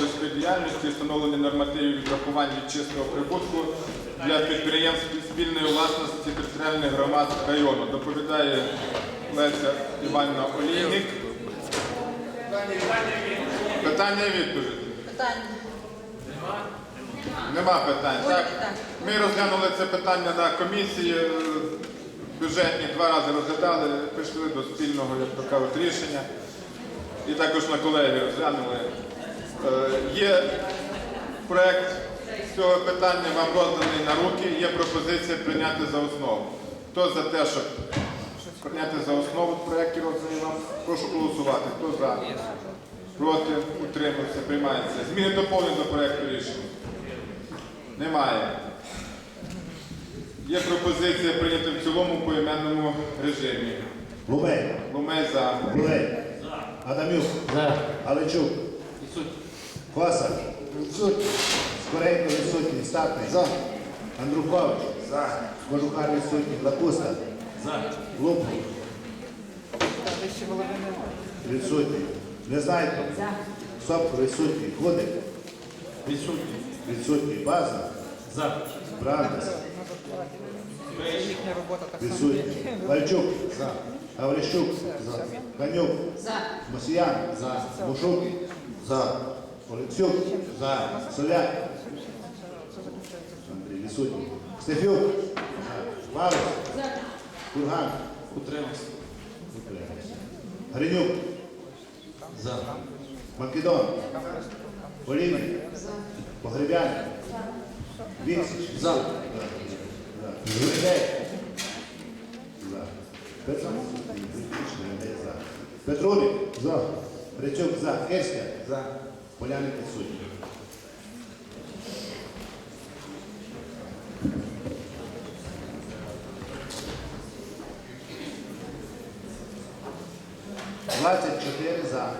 господарської діяльності, встановлення нормативів відрахувань від чистого прибутку для підприємств спільної власності територіальних громад району. Доповідає Леся Іванівна Олійник. Питання і відповіді. Питання. Нема питань. Так? Ми розглянули це питання на комісії. е, Бюджетні два рази розглядали, прийшли до спільного, як то кажуть, рішення. І також на колеги розглянули. Е, Є проект з цього питання вам розданий на руки. Є пропозиція прийняти за основу. Хто за те, щоб прийняти за основу в проєкті розданий вам, прошу голосувати. Хто за? Проти? Утримався? Приймається. Зміни доповнень до проєкту рішення. Немає. Є пропозиція прийняти в цілому по іменному режимі. Лубей, Ломей за. Гулей, Адамюк, Галичук, Коса, Скоренько відсутній, Статний, Андрухович, Кожухар відсутній, Лакуста, За. Лупу, відсутній, Незнайко, Сопко відсутній, Худик, Відсутні. відсутній, База, За. Брандес, відсутній, Вальчук, Гаврищук, Канюк, За. Мосіян, Мушук, Олексюк, Соляк, Андрій відсутній, Стефюк, Парус, Курган, Утримався. Гринюк, За. Македон, Олійник, Погребян, Вінсич, За. Гридей, За. Гридей, За. Петруник, За. Грицюк, За. Керська, За. Поляник відсутній. Двадцять чотири за.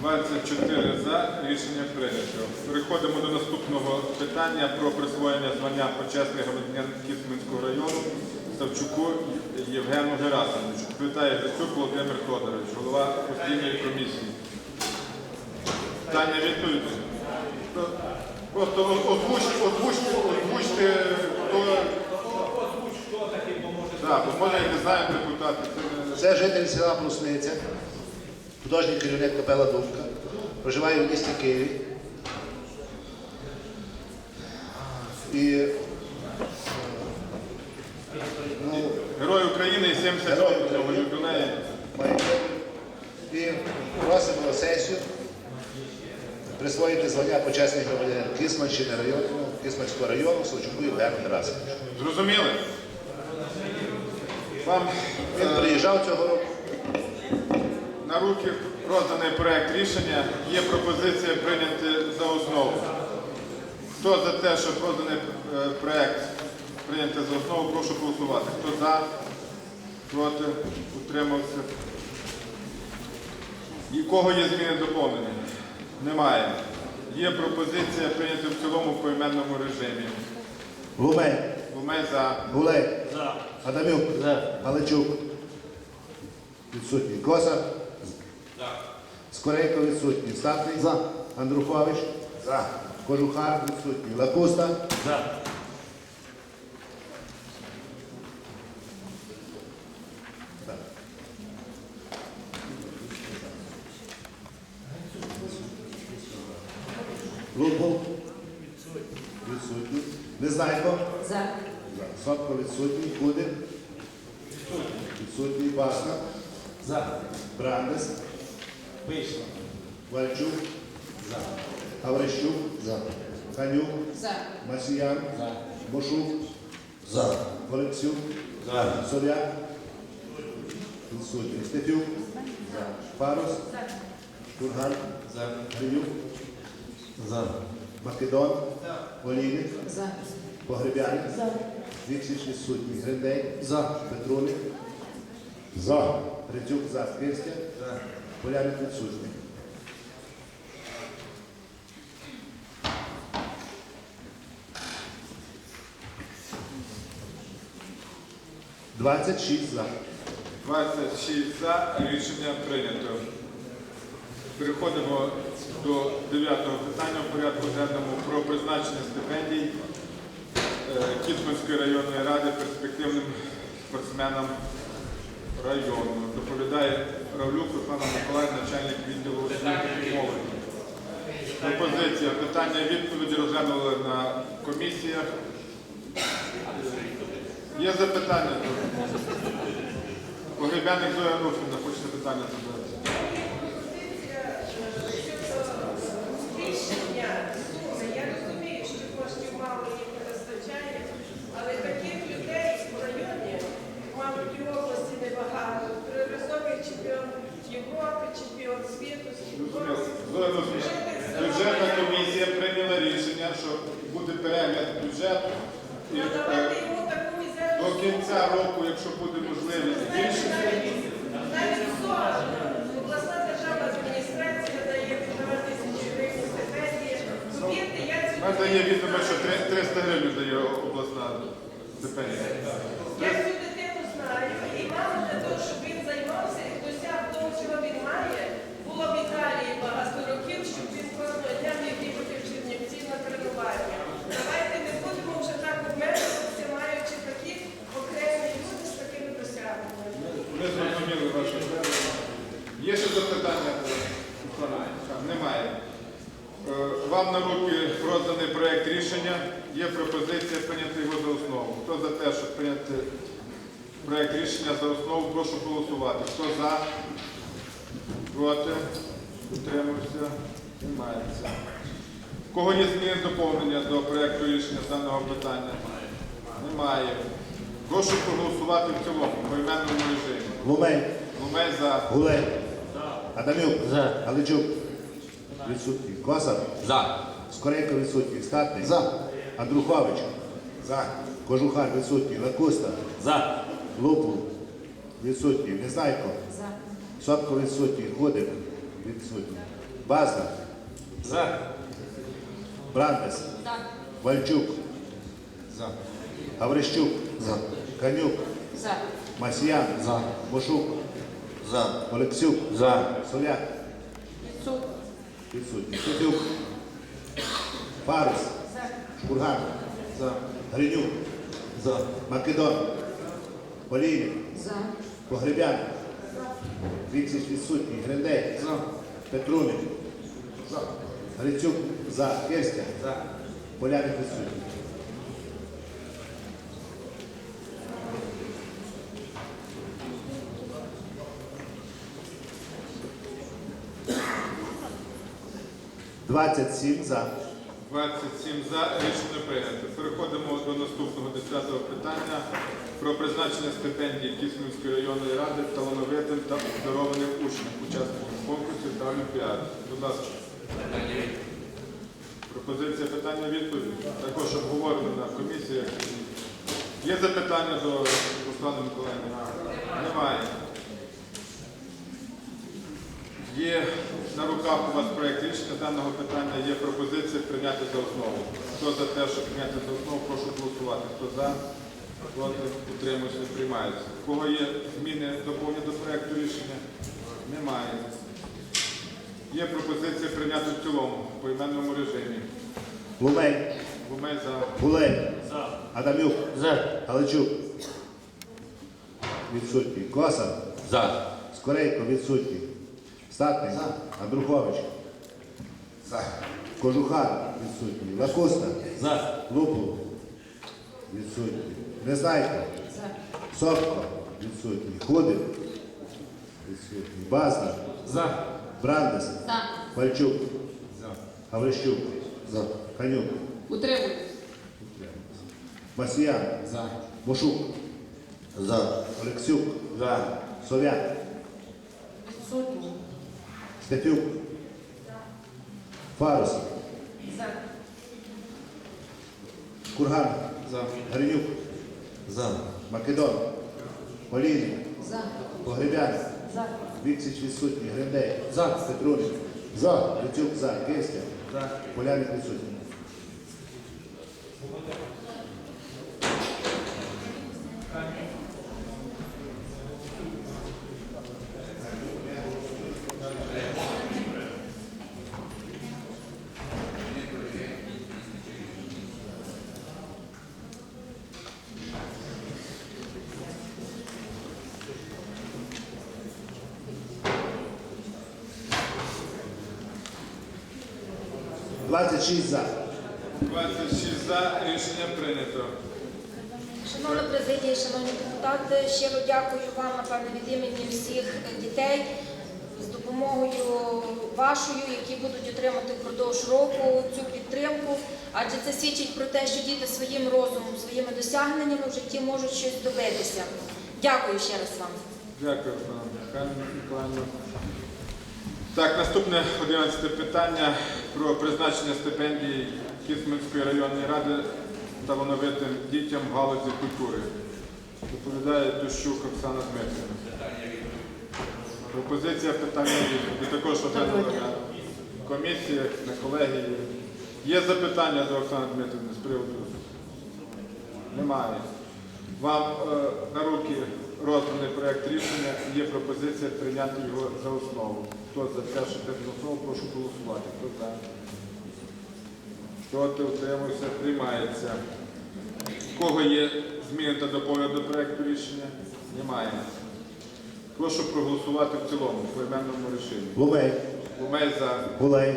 24 за. Рішення прийнято. Переходимо до наступного питання про присвоєння звання почесний громадянин Кіцманського району Савчуку Євгену Герасимовичу. Питає Грицюк Володимир Тодорович, голова постійної комісії. Питання відповідь. Просто озвучте, озвучте, озвучте, хто... Так, бо може і не знають депутати. Це житель села Брусниця, художній керівник капела Думка, проживає в місті Києві. І ну, Герой України і 70 років ювілею. має і просимо на сесію присвоїти звання почесних громадянин Кисманщини району, Кисманського району, Савчуку Євгену Герасимовичу. Зрозуміли? Вам Він е, приїжджав цього року. на руки розданий проект рішення. Є пропозиція прийняти за основу. Хто за те, щоб розданий е, проект прийняти за основу, прошу голосувати. Хто за, проти, утримався. І кого є зміни доповнення? Немає. Є пропозиція прийняти в цілому в поіменному режимі. Гумей. Гумей за. Гулей, Адамюк, Галичук, відсутній. Коса, Скорейко відсутній. Статний, Андрухович, За. Кожухар відсутній. Лакуста, За. Лупул, відсутній. Незнайко, За. Сотко відсутній. Кудик, відсутній. Баска, За. Брандес, Вийшло. Вальчук, Гаврищук, Канюк, За. Масіян, Мошук, Олексюк, Соляк, відсутній. Стефюк, Парус, Курган, Гринюк, За. Македон, Олійник, За. Погребяник, Віксіч відсутній. Гриндей, За. Петруник, За. Грицюк, за. Кирська, Поляник відсутній. Двадцять шість за. 26 за. Рішення прийнято. Переходимо до дев'ятого питання в порядку денному про призначення стипендій е, Кіцманської районної ради перспективним спортсменам району. Доповідає Равлюк Руслана Миколаївна, начальник відділу освіти молоді. Пропозиція. Питання відповіді розглянули на комісіях. Є запитання? Погребяник Зоя Руфіна, хочете питання задати? В області небагато. Триразовий чемпіон Європи, чемпіон світу, бюджетна комісія прийняла рішення, що буде перегляд бюджету і Надавати йому таку мізерну до кінця року, якщо буде можливість збільшити. Навіть. Обласна державна адміністрація дає півтора тисячі гривень стипендії. Повірте, я цю Мене дає відомо, що 300 гривень дає обласна стипендія. Я цю дитину знаю, і мало для того, щоб він займався і досяг того, чого він має, було в Італії багато років, щоб він кожного дня міг їхати в Чернівці на тренування. Давайте не будемо вже так обмежуватися, маючи такі окремі люди з такими досягненнями. Ми зрозуміли ваше звернення. Є ще запитання? Руслана Михайлівна? Немає. Е, Вам на руки розданий проєкт рішення. Є пропозиція прийняти його за основу. Хто за те, щоб прийняти проєкт рішення за основу, прошу голосувати. Хто за? Проти? Утримався? Приймається. В Кого є зміни доповнення до проєкту рішення з даного питання? Немає. Прошу проголосувати в цілому по іменному режимі. Лумей, Лумей за. Гулей, Адамюк, За. Галичук, відсутній. Косар, За. Скоренко відсутній. Статний, Андрухович, За. Кожухар відсутній. Лакуста, За. Лупу, відсутній. Незнайко, Сотко відсутній. Ходик, відсутній. Базда, За. Брандес, Вальчук, За. Гаврищук, Канюк, За. Масіян, За. Мошук, За. Олексюк, За. Соляк, Відсутні. відсутній. Сидюк, Фарис, Шкурган, Гринюк, За. Македон, Полінів. За. Погребян, Віксич відсутній, Грендей, За. Грицюк, за, Керстя, За. Поляник відсутній. Двадцять сім за. 27 за. Рішення прийнято. Переходимо до наступного 10 питання про призначення стипендій Киснівської районної ради талановитим та обдарованим учням, учасникам конкурсів та олімпіад. Будь ласка. Пропозиція питання відповідь. Також обговорено на комісіях. Є запитання до Руслана Миколаївна? Немає. Є на руках у вас проєкт рішення даного питання, є пропозиція прийняти за основу. Хто за те, щоб прийняти за основу, прошу голосувати. Хто за, проти, утримується, приймається. У кого є зміни доповнення до проєкту рішення? Немає. Є пропозиція прийняти в цілому по іменному режимі. Лумей, Гумей за. Гулей, Адамюк, За. Галичук, відсутній. Косар, За. Скорейко, відсутній. Статний, Андрухович, Кожухар, відсутній. Лакуста, За. Лупу, відсутній. Незнайко, Сопко, відсутній. Худик, відсутній. Базда, За. Брандес, За. Пальчук, Гаврищук, Канюк, Утримуюсь. Масіян, За. Мошук, За. Олексюк, За. Совяк, Відсутні. Степюк, Фарус, За. Курган, За. Гринюк, За. Македон, Полійник, За. Погребян, За. Віксич відсутній, Гриндей, За. Петрунин, за. Люцюк за, Кистя, За. Поляник відсутній. 26 за. 26 за. Рішення прийнято. Шановна президія, шановні депутати, щиро дякую вам, напевно, від імені всіх дітей з допомогою вашою, які будуть отримати впродовж року цю підтримку. Адже це свідчить про те, що діти своїм розумом, своїми досягненнями в житті можуть щось добитися. Дякую ще раз вам. Дякую, пане Михайло. Так, наступне 11 питання про призначення стипендій Кисменської районної ради талановитим дітям в галузі культури. Доповідає Тущук Оксана Дмитрівна. Пропозиція питання і також розглянули на комісіях, на колегії. Є запитання до Оксани Дмитрівни з приводу? Немає. Вам е, на руки розданий проект рішення. Є пропозиція прийняти його за основу. Хто за те, що те за основу, прошу голосувати. Хто за? Проти утримується, приймається. У кого є зміни та доповнення до проекту рішення? Немає. Прошу проголосувати в цілому, в поіменному рішенні. Ломей, Бумей за. Гулей,